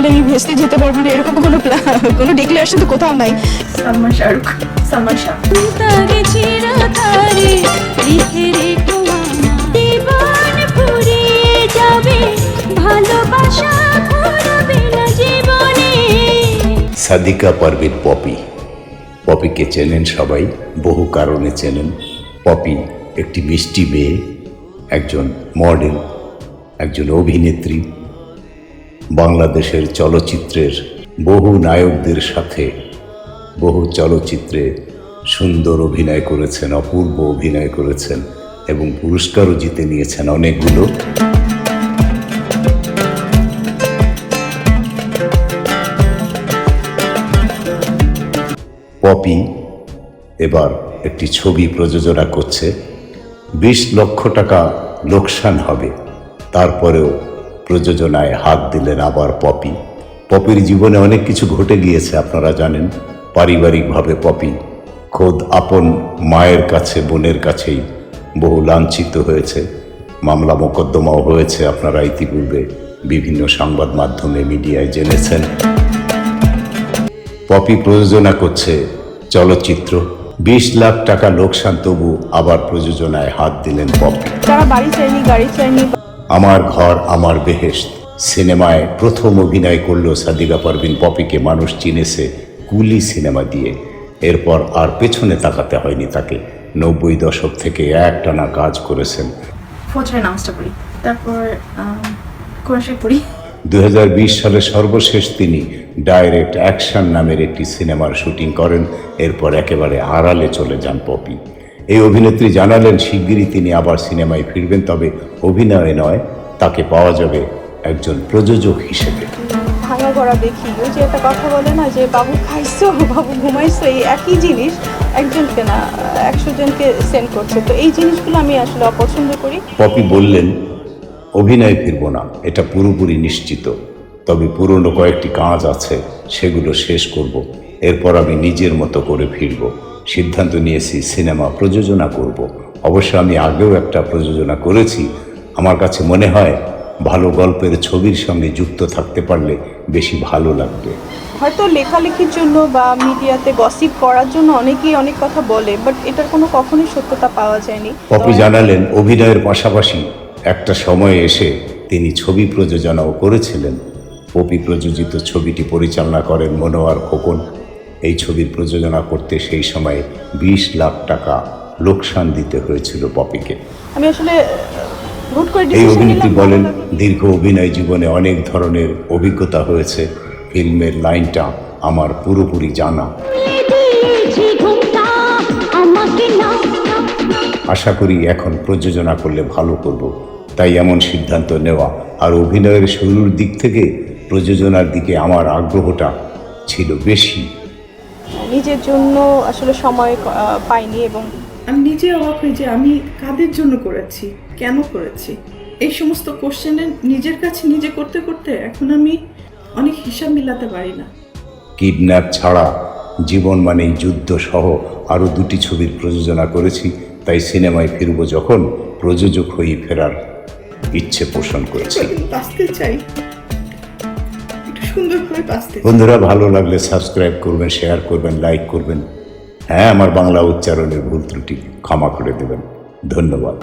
করলে আমি ভেস্তে যেতে পারব না এরকম কোনো কোনো ডিক্লারেশন তো কোথাও নাই। সালমান শাহরুখ সালমান শাহ। সাদিকা পারভিন পপি। পপিকে চেনেন সবাই বহু কারণে চেনেন। পপি একটি মিষ্টি মেয়ে একজন মডেল একজন অভিনেত্রী। বাংলাদেশের চলচ্চিত্রের বহু নায়কদের সাথে বহু চলচ্চিত্রে সুন্দর অভিনয় করেছেন, অপূর্ব অভিনয় করেছেন এবং পুরস্কারও জিতে নিয়েছেন অনেকগুলো। পপি এবার একটি ছবি প্রযোজনা করছে। বিশ লক্ষ টাকা লোকসান হবে, তারপরেও প্রযোজনায় হাত দিলেন আবার পপি। পপির জীবনে অনেক কিছু ঘটে গিয়েছে, আপনারা জানেন। পারিবারিকভাবে পপি খোদ আপন মায়ের কাছে, বোনের কাছেই বহু লাঞ্ছিত হয়েছে। মামলা মোকদ্দমাও হয়েছে, আপনারা ইতিপূর্বে বিভিন্ন সংবাদ মাধ্যমে, মিডিয়ায় জেনেছেন। পপি প্রযোজনা করছে চলচ্চিত্র। বিশ লাখ টাকা লোকসান তবু আবার প্রযোজনায় হাত দিলেন পপি। তারা বাড়ি চাইনি গাড়ি চাইনি আমার ঘর আমার বেহেশত। সিনেমায় প্রথম অভিনয় করল সাদিকা পারভিন পপিকে মানুষ চিনেছে কুলি সিনেমা দিয়ে। এরপর আর পেছনে তাকাতে হয়নি তাকে। নব্বই দশক থেকে একটানা কাজ করেছেন। ফজরের নামাজটা পড়ি। তারপর কোরআন পড়ি। দুই সালে সর্বশেষ তিনি ডাইরেক্ট অ্যাকশন নামের একটি সিনেমার শুটিং করেন। এরপর একেবারে আড়ালে চলে যান পপি। এই অভিনেত্রী জানালেন শিগগিরই তিনি আবার সিনেমায় ফিরবেন তবে অভিনয়ে নয় তাকে পাওয়া যাবে একজন প্রযোজক হিসেবে। ভাঙা গড়া দেখি। ওই যে একটা কথা বলে না যে বাবু খাইছো বাবু ঘুমাইছো এই একই জিনিস একজনকে না একশো জনকে সেন্ড করছে। তো এই জিনিসগুলো আমি আসলে অপছন্দ করি। পপি বললেন অভিনয় ফিরব না এটা পুরোপুরি নিশ্চিত। তবে পুরনো কয়েকটি কাজ আছে সেগুলো শেষ করব। এরপর আমি নিজের মতো করে ফিরব। সিদ্ধান্ত নিয়েছি সিনেমা প্রযোজনা করব। অবশ্য আমি আগেও একটা প্রযোজনা করেছি। আমার কাছে মনে হয় ভালো গল্পের ছবির সঙ্গে যুক্ত থাকতে পারলে বেশি ভালো লাগবে। হয়তো লেখালেখির জন্য বা মিডিয়াতে গসিপ করার জন্য অনেকেই অনেক কথা বলে বাট এটার কোনো কখনোই সত্যতা পাওয়া যায়নি। পপি জানালেন অভিনয়ের পাশাপাশি একটা সময়ে এসে তিনি ছবি প্রযোজনাও করেছিলেন। পপি প্রযোজিত ছবিটি পরিচালনা করেন মনোয়ার খোকন। এই ছবির প্রযোজনা করতে সেই সময় বিশ লাখ টাকা লোকসান দিতে হয়েছিল পপিকে। আমি আসলে এই অভিনেত্রী বলেন দীর্ঘ অভিনয় জীবনে অনেক ধরনের অভিজ্ঞতা হয়েছে। ফিল্মের লাইনটা আমার পুরোপুরি জানা। আশা করি এখন প্রযোজনা করলে ভালো করব। তাই এমন সিদ্ধান্ত নেওয়া আর অভিনয়ের শুরুর দিক থেকে প্রযোজনার দিকে আমার আগ্রহটা ছিল বেশি। নিজের জন্য আসলে সময় পাইনি এবং আমি নিজে অবাক হই যে আমি কাদের জন্য করেছি কেন করেছি? এই সমস্ত কোশ্চেনের নিজের কাছে নিজে করতে করতে এখন আমি অনেক হিসাব মিলাতে পারি না। কিডন্যাপ ছাড়া জীবন মানেই যুদ্ধ সহ আরও দুটি ছবির প্রযোজনা করেছি তাই সিনেমায় ফিরব যখন প্রযোজক হয়ে ফেরার ইচ্ছে পোষণ করেছি। চাই। একটু করে বাঁচতে বন্ধুরা, ভালো লাগলে সাবস্ক্রাইব করবেন, শেয়ার করবেন, লাইক করবেন। হ্যাঁ আমার বাংলা উচ্চারণের ভুল ত্রুটি ক্ষমা করে দেবেন। ধন্যবাদ।